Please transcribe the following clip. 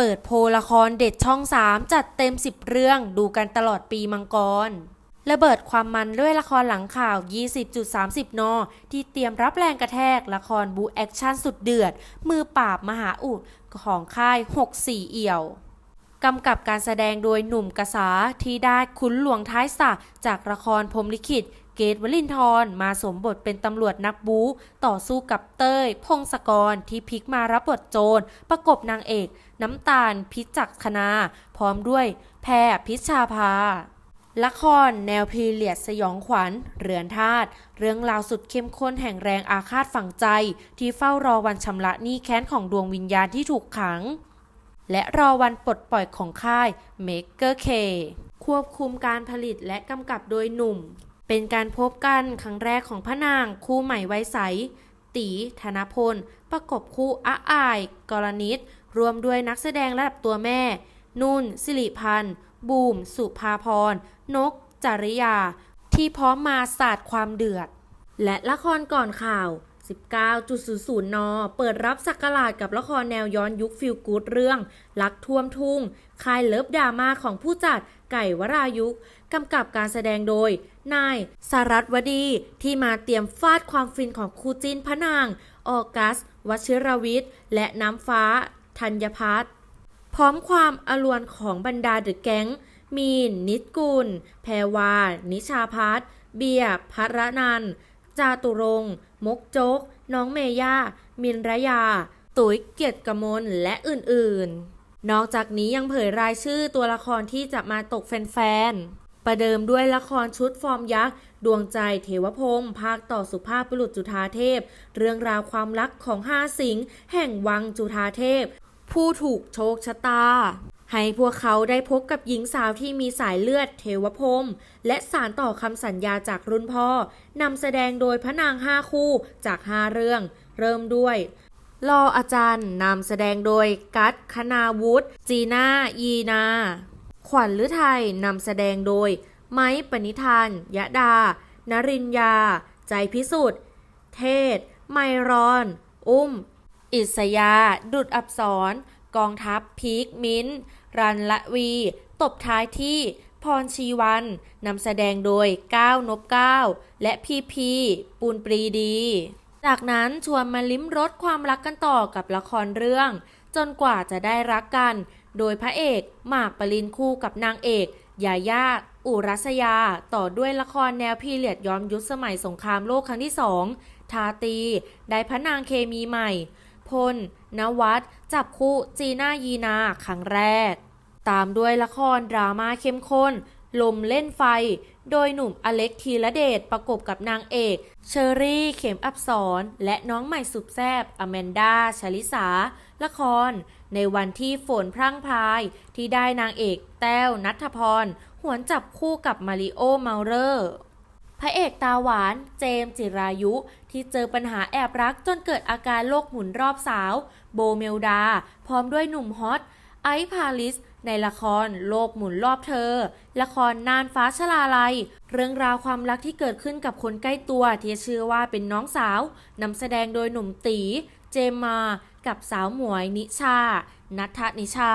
เปิดโพลละครเด็ดช่อง 3 จัดเต็ม 10 เรื่องดูกันตลอดปีมังกรระเบิดความมันด้วยละครหลังข่าว 20.30 น ที่เตรียมรับแรงกระแทก ละครบูแอคชั่นสุดเดือด มือปราบมหาอุดของค่าย 64 เอี่ยวกำกับการแสดงโดยหนุ่มกษาที่ได้คุ้นหลวงท้ายสะจากละครพรมลิขิต เกตวลินทรมาสวมบทเป็นตำรวจนักบู๊ต่อสู้กับเต้ย พงศกรที่พลิกมารับบทโจร ประกบนางเอก น้ำตาลพิจักคณา พร้อมด้วยแพรพิชชาภาละครแนวพีเรียดสยองขวัญ เรือนธาตุเรื่องราวสุดเข้มข้นแห่งแรงอาฆาตฝังใจ ที่เฝ้ารอวันชำระหนี้แค้นของดวงวิญญาณที่ถูกขัง และรอวันปลดปล่อยของค่าย Maker K ควบคุมการผลิตและกำกับโดยหนุ่ม เป็นการพบกันครั้งแรกของพระนางคู่ใหม่ไวใส ตีธนพล ประกบคู่อาอาย กรณิตรวมด้วยนักแสดงระดับตัวแม่ นุ่น สิริพันธ์ บูม สุภาพร นก จริยา ที่พร้อมมาสาดความเดือด และละครก่อนข่าว 19.00 น เปิดรับสักราชกับละครแนวย้อนยุคฟิลกูดเรื่อง รักท่วมทุ่ง คายเลิฟดราม่าของผู้จัดไก่วรายุก กำกับการแสดงโดย นายสารัตวดี ที่มาเตรียมฟาดความฟินของคู่จิ้นพระนาง ออกัสวชิรวิทย์ และน้ำฟ้า ธัญพัฒน์พร้อมความอลวนของบรรดาเดอะแก๊ง มีน นิดกุล แพรวา นิชาพัฒน์เบียร์พัรนันท์จาตุรงค์มกจก น้องเมย่า มินระยา ตุ๋ยเกียรติกมล และอื่น ๆ นอกจากนี้ยังเผยรายชื่อตัวละครที่จะมาตกแฟน ๆ ประเดิมด้วยละครชุดฟอร์มยักษ์ ดวงใจเทวพงศ์ภาคต่อสุภาพบุรุษจุฑาเทพ เรื่องราวความรักของห้าสิงห์แห่งวังจุฑาเทพ ผู้ถูกโชคชะตาให้พวกเขาได้พบกับหญิงสาวที่มีสายเลือดเทวพรมและสารต่อคำสัญญาจากรุ่นพ่อนำแสดงโดยพระนางห้าคู่จากห้าเรื่อง เริ่มด้วยรออาจารย์นำแสดงโดยกัตคณาวุฒิจีน่า ยีนา ขวัญฤทัยนำแสดงโดย ไม้ปณิธานยะดา นรินยา ใจพิสุทธิ์ เทศ ไมรอน อุ้ม อิสยา ดุดอับสร กองทัพพีคมิ้น รันละวี ตบท้ายที่ พรชีวันนำแสดงโดยก้าวนบก้าวและพีพีปูนปรีดี จากนั้นชวนมาลิ้มรสความรักกันต่อกับละครเรื่อง จนกว่าจะได้รักกัน โดยพระเอกหมากปรินคู่กับนางเอกยาย่าอุรัสยา ต่อด้วยละครแนวพีเรียดย้อมยุคสมัยสงครามโลกครั้งที่สองทาตี ได้พระนางเคมีใหม่ พล นวัด จับคู่จีน่ายีนาครั้งแรก ตามด้วยละครดราม่าเข้มข้น ลมเล่นไฟ โดยหนุ่มอเล็กธีระเดชประกบกับนางเอก เชอรี่ เข็มอับสรและน้องใหม่สุดแซบอแมนดาชลิสา ละคร ในวันที่ฝนพรั่งพราย ที่ได้นางเอกแต้วนัทพร หวนจับคู่กับมาริโอเมาเลอร์พระเอกตาหวานเจมส์จิรายุ ที่เจอปัญหาแอบรักจนเกิดอาการโลกหมุนรอบสาว โบเมลดา พร้อมด้วยหนุ่มฮอต ไอซ์พาลิส ในละครโลกหมุนรอบเธอ ละครนานฟ้าชลาลัย เรื่องราวความรักที่เกิดขึ้นกับคนใกล้ตัวที่เชื่อว่าเป็นน้องสาวนำแสดงโดยหนุ่มตี เจมมา กับสาวหมวยนิชา นัทธนิชา